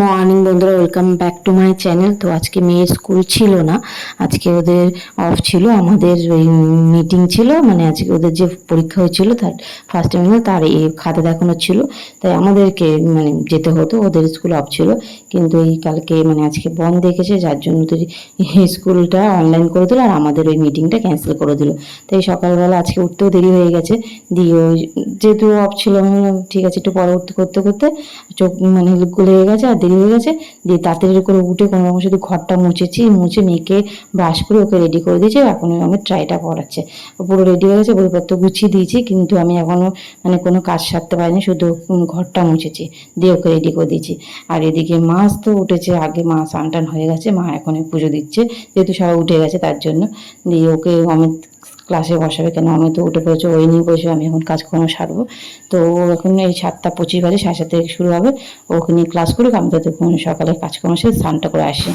Morning বন্ধুরা welcome back to my channel তো আজকে মেয়ের স্কুল ছিল না, আজকে ওদের অফ ছিল, আমাদের ওই মিটিং ছিল মানে আজকে ওদের যে পরীক্ষা হয়েছিল, তার ফার্স্ট টাইম তার এই খাতা দেখানো ছিল, তাই আমাদেরকে মানে যেতে হতো, ওদের স্কুল অফ ছিল, কিন্তু এই কালকে মানে আজকে বন্ধ দেখেছে, যার জন্য তো স্কুলটা অনলাইন করে দিল, আর আমাদের ওই মিটিংটা ক্যান্সেল করে দিল। তাই সকালবেলা আজকে উঠতেও দেরি হয়ে গেছে, দিয়ে ওই যেহেতু অফ ছিল ঠিক আছে, একটু পরে উঠতে, করতে করতে, চোখ মানে গলে গেছে, আর দেরি হয়ে গেছে, দিয়ে তাড়াতাড়ি করে উঠে কোনো রকম শুধু ঘরটা মুছেছি, মুছে মেয়েকে ব্রাশ করে ওকে রেডি করে দিয়েছি এখন আমার ট্রাইটা ও পুরো রেডি হয়ে গেছে বইপত্র গুছিয়ে দিয়েছি, কিন্তু আমি এখনও মানে কোনো কাজ সারতে পারিনি, শুধু ঘরটা মুছেছি, দিয়ে ওকে রেডি করে দিয়েছি। আর এদিকে মাছ তো উঠেছে, আগে মা স্নান টান হয়ে গেছে, মা এখন পুজো দিচ্ছে, যেহেতু সবাই উঠে গেছে তার জন্য, দিয়ে ওকে অমিত ক্লাসে বসাবে কেন? আমি তো উঠে পড়েছি ওই নিয়ে বসে আমি এখন কাজকর্ম সারবো। তো ও এখন এই সাতটা পঁচিশ বাজে সাড়ে সাত থেকে শুরু হবে। ওকে নিয়ে ক্লাস করুক আমি তো সকালে কাজকর্ম সেরে স্নানটা করে আসি।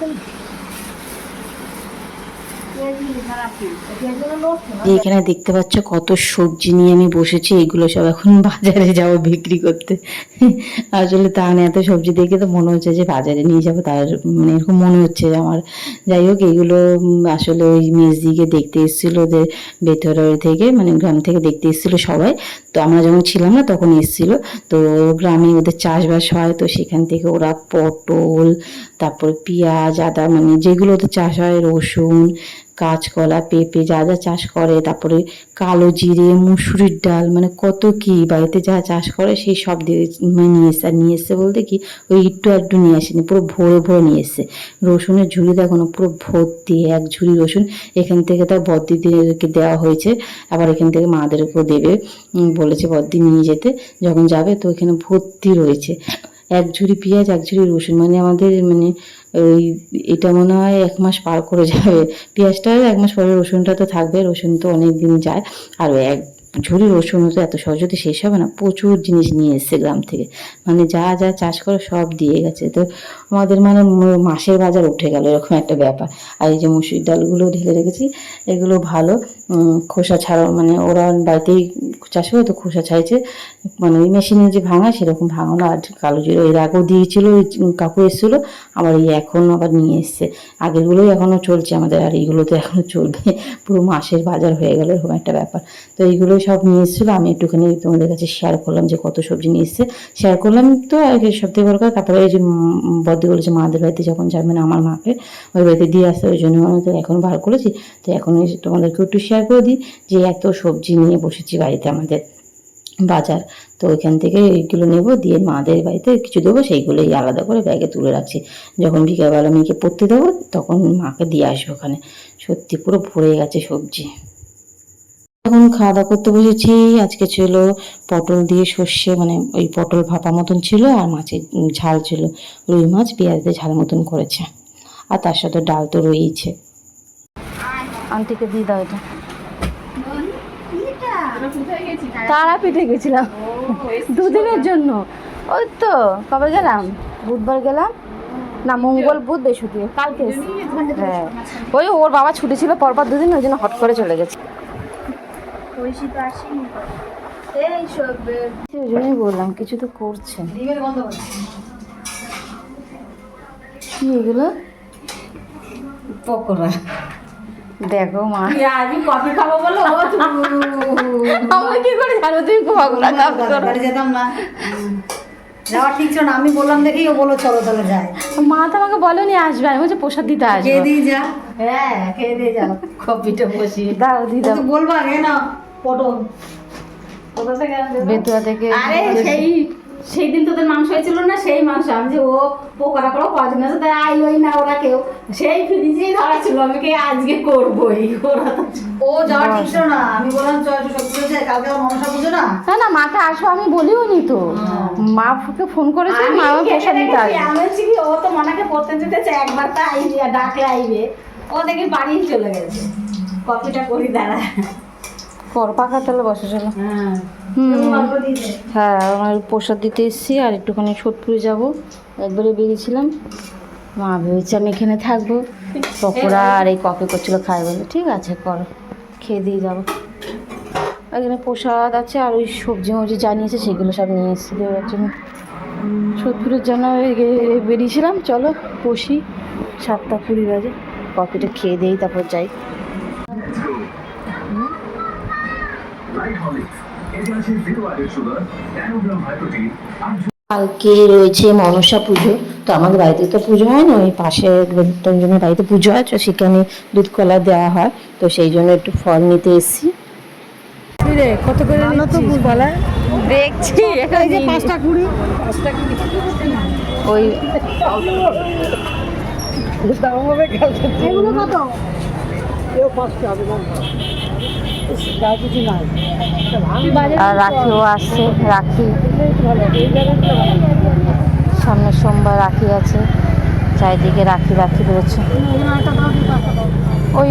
যে এখানে দেখতে পাচ্ছ কত সবজি নিয়ে আমি বসেছি, এগুলো সব এখন বাজারে যাব বিক্রি করতে। আসলে তা এত সবজি দেখে তো মনে হচ্ছে যে বাজারে নিয়ে যাব, তার মানে এরকম মনে হচ্ছে আমার। যাই হোক, এগুলো আসলে ওই মেজদিকে দেখতে এসেছিল ওদের ভেতরের থেকে মানে গ্রাম থেকে দেখতে এসেছিল সবাই। তো আমরা যখন ছিলাম না, তখন এসেছিল। তো গ্রামে ওদের চাষবাস হয়, তো সেখান থেকে ওরা পটল তারপর পেঁয়াজ, আদা মানে যেগুলো ওদের চাষ হয়, রসুন, কাঁচকলা, পেঁপে যা যা চাষ করে, তারপরে কালো জিরে, মুসুরির ডাল মানে কত কি বাড়িতে যা চাষ করে সেই সব দিয়ে মানে নিয়ে এসে আর নিয়ে এসছে বলতে কি, ওই একটু একটু নিয়ে আসেনি, পুরো ভরে ভরে নিয়ে এসছে রসুনের ঝুড়ি দেখো না, পুরো ভর্তি, এক ঝুড়ি রসুন, এখান থেকে তার বদ্দিদেরকে দেওয়া হয়েছে, আবার এখান থেকে মাদেরকেও দেবে বলেছে বদ্দি নিয়ে যেতে, যখন যাবে তো এখানে ভর্তি রয়েছে। এক ঝুড়ি পেঁয়াজ, এক ঝুড়ি রসুন। মানে আমাদের মানে ওই এটা মনে হয় এক মাস পার করে যাবে। পেঁয়াজটা এক মাস পরে, রসুনটা তো থাকবে, রসুন তো অনেক দিন যায়। আর এক ঝুড়ি রসুন তো এত সহজে তো শেষ হবে না। প্রচুর জিনিস নিয়ে এসছে গ্রাম থেকে। মানে যা যা চাষ করে সব দিয়ে গেছে। তো আমাদের মানে মাসের বাজার উঠে গেল, এরকম একটা ব্যাপার। আর এই যে মুসুরির ডালগুলো ঢেলে রেখেছি, এগুলো ভালো। খোসা ছাড়া মানে ওরা বাড়িতেই চাষ করে তো খোসা ছাইছে মানে ওই মেশিনে যে ভাঙা সেরকম ভাঙানো আর কালো জিরো। এর আগেও দিয়েছিল, ওই কাকু এসেছিল, আবার এই এখন আবার নিয়ে এসছে। আগেরগুলোই এখনও চলছে আমাদের, আর এইগুলো তো এখনও চলবে। পুরো মাসের বাজার হয়ে গেল, এরকম একটা ব্যাপার। তো এইগুলো সব নিয়ে এসেছিল। আমি একটুখানি তোমাদের কাছে শেয়ার করলাম যে কত সবজি নিয়ে এসছে। শেয়ার করলাম তো আর সব থেকে বড় কথা, তারপরে এই যে বদ্দি বলেছে, মাদের বাড়িতে যখন যাবে মানে আমার মাকে ওই বাড়িতে দিয়ে আসতে ওই জন্য আমি তো এখন বার করেছি। তো এখন এই যে তোমাদেরকে একটু শেয়ার করে দিই, যে এত সবজি নিয়ে বসেছি বাড়িতে আমাদের বাজার। তো ওইখান থেকে এইগুলো নেব, দিয়ে মাদের বাড়িতে কিছু দেবো, সেইগুলোই আলাদা করে ব্যাগে তুলে রাখছি। যখন বিকেলবেলা মেয়েকে পড়তে দেবো, তখন মাকে দিয়ে আসব ওখানে। সত্যি পুরো ভরে গেছে সবজি। এখন খাওয়া দাওয়া করতে বসেছি, আজকে ছিল পটল দিয়ে সর্ষে মানে ওই পটল ভাপা মতন ছিল আর মাছের ঝাল ছিল। রুই মাছ, পেঁয়াজ দিয়ে ঝাল মতন করেছে। আর তার সাথে ডাল তো রয়েইছে। আন্টিকে দিয়ে দাও এটা। তারাপীঠে গেছিলাম। দুদিনের জন্য। ওই তো কবে গেলাম? বুধবার গেলাম। না মঙ্গল বুধ বৃহস্পতি কালকে হ্যাঁ। ওই ওর বাবা ছুটি ছিল পরপর দুদিন ওই জন্য হট করে চলে গেছে। ওই জন্যই বললাম কিছু তো করছে। কি এগুলো? পকোড়া। দেখো মা। আমি কফি খাব বলো? আমরা কি করে জানো তুমি খাবে বাড়ি যেতাম না। যাওয়া ঠিক ছিল না আমি বললাম দেখি ও বলো চলো চলো যাই। মা তো আমাকে বলেনি আসবে আমি বলছি প্রসাদ দিতে খেয়ে আসবে দিয়ে যা। হ্যাঁ খেয়ে দিয়ে যাও কফিটা বসিয়ে। দাও দি দাও। তো বলব না পটল। কোথা থেকে বেতুয়া থেকে আরে সেই সেই দিন তোদের মাংস হয়েছিল না? সেই মাংস। আমি যে ও পোকড়া করে কদিন আছে তাই আইলোই না ওরা কেউ। সেই ফ্রিজেই ধরা ছিল। আমি কে আজকে করবোই? ওরা ও যাওয়া ঠিক ছিল না। আমি বললাম চল একটু সত্যি যাই কালকে আমার মনসা পুজো না? না না মাকে আসব আমি বলিও নি তো। মা ফুকে ফোন করেছে মা আমার প্রসাদ দিতে আসবে। আমি বলছি কি ও তো মনাকে পড়তে দিতেছে একবার তো আইবি ডাকলে আইবে। ও দেখি বাড়ি চলে গেছে। কফিটা করি দাঁড়া। কর পাখা তাহলে বসে চলো। হ্যাঁ। দে। হ্যাঁ আমার প্রসাদ দিতে এসেছি আর একটুখানি সোদপুরে যাব। একবারে বেরিয়েছিলাম। মা ভেবেছে আমি এখানে থাকব। পকোড়া আর এই কফি করছিল খাই বলে ঠিক আছে করো খেয়ে দিয়ে যাব। এখানে প্রসাদ আছে আর ওই সবজি মবজি জানিয়েছে সেগুলো সব নিয়ে এসেছি দেওয়ার জন্য। সোদপুরের জন্য বেরিয়েছিলাম। চলো বসি। সাতটা কুড়ি বাজে। কফিটা খেয়ে দিই তারপর যাই। কালকে রয়েছে মনসা পুজো তো আমাদের বাড়িতে তো পুজো হয় না ওই পাশে লোকজনের বাড়িতে পুজো হয় তো সেখানে দুধ কলা দেওয়া হয় তো সেই জন্য একটু ফল নিতে এসেছি। কত করে কলা? দেখছি এই যে পাঁচটা কুড়ি। ওই এগুলো কত? আর রাখিও আসছে রাখি। সামনের সোমবার রাখি আছে, চারিদিকে রাখি রাখি রয়েছে। ওই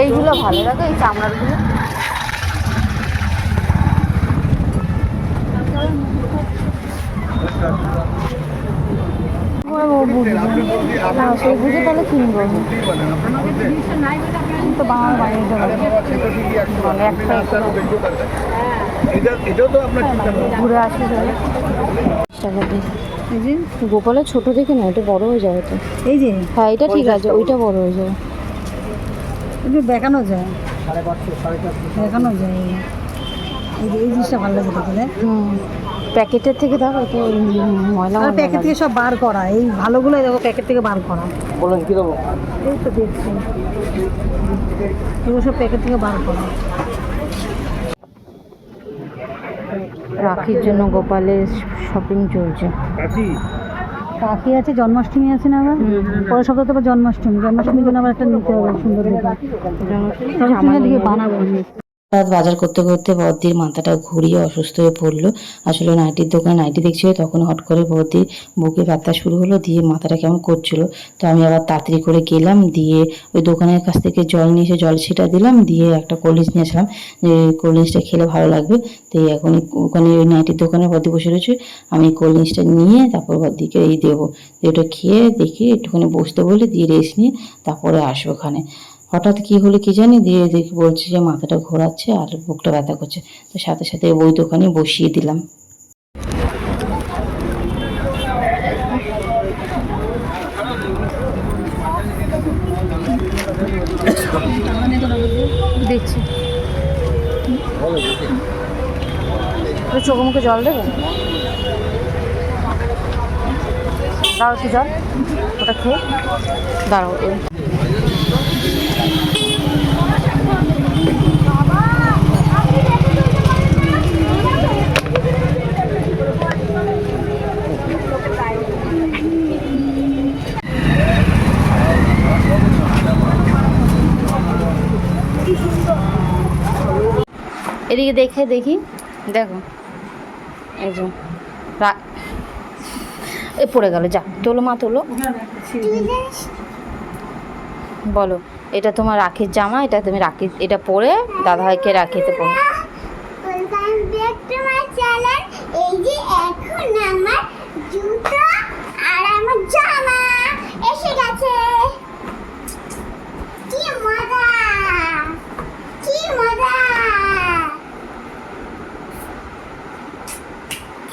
এইগুলো ভালো লাগে, এই চামড়ারগুলো সেই বুঝে তাহলে কিনবো তো বাংলা ঘুরে আসি গোপালের ছোট দেখে না এটা বড় হয়ে যাবে তো। এই যে। হ্যাঁ এটা ঠিক আছে ওইটা বড় হয়ে যাবে। দেখানো যায়। দেখানো যায়। এই জিনিসটা ভালো লাগে হুম। প্যাকেটের থেকে দেখো তো ময়লা আর প্যাকেট থেকে সব বার করা এই ভালোগুলো দেখো প্যাকেট থেকে বার করা। বলেন কি দেবো? এই তো দেখছি। এগুলো সব প্যাকেট থেকে বার করা। রাখির জন্য গোপালের শপিং চলছে। রাখি আছে জন্মাষ্টমী আছে না আবার? পরের সপ্তাহে তো আবার জন্মাষ্টমী। জন্মাষ্টমীর জন্য আবার একটা নিতে হবে সুন্দর দেখে জন্মাষ্টমীর দিকে বানাবো। রাত বাজার করতে করতে বদ্দির মাথাটা ঘুরিয়ে অসুস্থ হয়ে পড়ল। আসলে নাইটির দোকানে নাইটি দেখছিল, তখন হট করে বদ্দির বুকে ব্যথা শুরু হলো, দিয়ে মাথাটা কেমন করছিল। তো আমি আবার তাড়াতাড়ি করে গেলাম, দিয়ে ওই দোকানের কাছ থেকে জল নিয়ে এসে জল ছিটা দিলাম, দিয়ে একটা কোল্ড ড্রিঙ্কস নিয়ে আসলাম যে কোল্ড ড্রিঙ্কসটা খেলে ভালো লাগবে। তো এখন ওখানে ওই নাইটির দোকানে বদ্দি বসে রয়েছে। আমি কোল্ড ড্রিঙ্কসটা নিয়ে তারপর বদ্দিকে এই দেবো। ওটা খেয়ে দেখি একটুখানি বসতে বলে, দিয়ে রেস্ট নিয়ে তারপরে আসব ওখানে। হঠাৎ কি হলো কি জানি, দিয়ে দেখি বলছে যে মাথাটা ঘোরাচ্ছে আর বুকটা ব্যথা করছে। তো সাথে সাথে ওই দোকানে বসিয়ে দিলাম। চোখ মুখে জল দেবে? দাও একটু জল। ওটা খেয়ে দাঁড়াও এদিকে দেখে দেখি। দেখো। এই যে এ পড়ে গেল যা তোলো মা তোলো। বলো এটা তোমার রাখির জামা এটা তুমি রাখি এটা পরে দাদাভাইকে রাখিতে পড়ো welcome back to my channel এই যে এখন আমার জুতো আর আমার জামা এসে গেছে কি মজা কি মজা খেতে একটা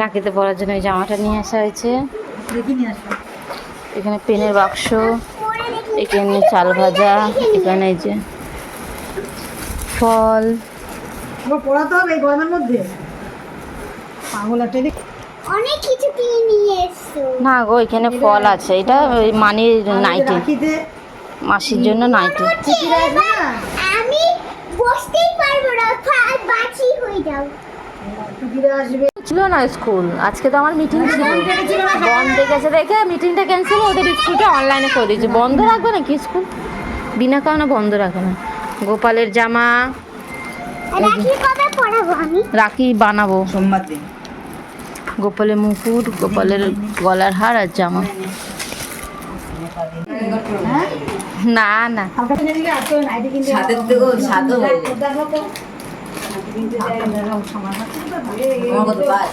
রাখিতে পরার জন্য এই জামাটা নিয়ে আসা হয়েছে। এখানে পেনের বাক্স এখানে চাল ভাজা এখানে এই যে ফল। পড়াতে হবে এই গরমের মধ্যে। পাগল একটা অনেক কিছু কিনে নিয়ে এসছো। না গো এখানে ফল আছে। এটা ওই মানির নাইটি। মাসির জন্য নাইটি। আমি বসতেই পারব না। বাছি হয়ে যাও। আসবে। ছিল না স্কুল? আজকে তো আমার মিটিং ছিল। বন্ধ গেছে দেখে মিটিংটা ক্যান্সেল ওদের স্কুলটা অনলাইনে করে দিয়েছে। বন্ধ রাখবে নাকি স্কুল? বিনা কারণে বন্ধ রাখে না। গোপালের জামা রাখি বানাবো। সোমবার দিন। গোপালের মুকুট গোপালের গলার হার আর জামা। না না। হালকা কিনে দিলে আজকে ওই নাইটি কিনতে সাথে থেকেও সাথেও যায়। দেখো তো নাইটি কিনতে যাই দেখো সময় হাতে তো ধরে আমার কত পাঁচ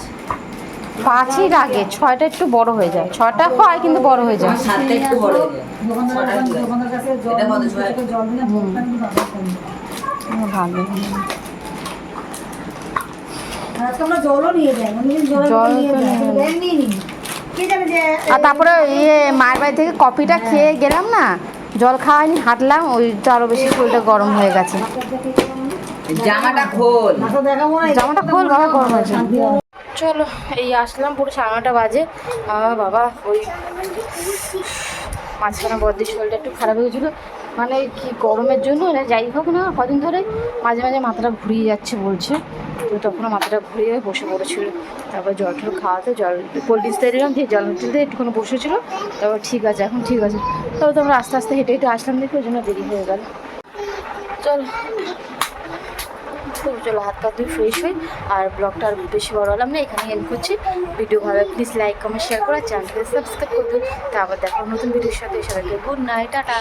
পাঁচই লাগে ছয়টা একটু বড়। হয়ে যায় ছটা হয় কিন্তু বড় হয়ে যায়। ভালো আর তারপরে ইয়ে মায়ের বাড়ি থেকে কফিটা খেয়ে গেলাম না জল খাওয়াইনি হাঁটলাম ওই তো আরও বেশি শরীরটা গরম হয়ে গেছে। জামাটা খোল। মাথা দেখাবো জামাটা খোল বাবা গরম হবে। চলো এই আসলাম পুরো সাড়ে নটা বাজে। আহ, বাবা ওই মাঝখানে বদ্রির শরীরটা একটু খারাপ হয়ে গেছিল মানে কি গরমের জন্য না যাই হোক না কদিন ধরে মাঝে মাঝে মাথাটা ঘুরিয়ে যাচ্ছে বলছে। তো তখন মাথাটা ঘুরিয়ে বসে পড়েছিল। তারপর জল টল খাওয়াতে জল কোল্ড ড্রিঙ্কস দিয়ে দিলাম দিয়ে জল তুলতে একটুখানি বসেছিল। তারপর ঠিক আছে এখন ঠিক আছে। তারপর তো আমরা আস্তে আস্তে হেঁটে হেঁটে আসলাম দেখি ওই জন্য দেরি হয়ে গেল। চলো তো চলো হাত পা ধুয়ে ফ্রেশ হই আর ব্লগটা আর বেশি বড় হলাম না, এখানে হেল্প করছি। ভিডিও ভালো প্লিজ লাইক কমেন্ট শেয়ার করার চ্যানেলকে সাবস্ক্রাইব করবে তারপর দেখো নতুন ভিডিওর সাথে। সবাইকে গুড নাইট টাটা।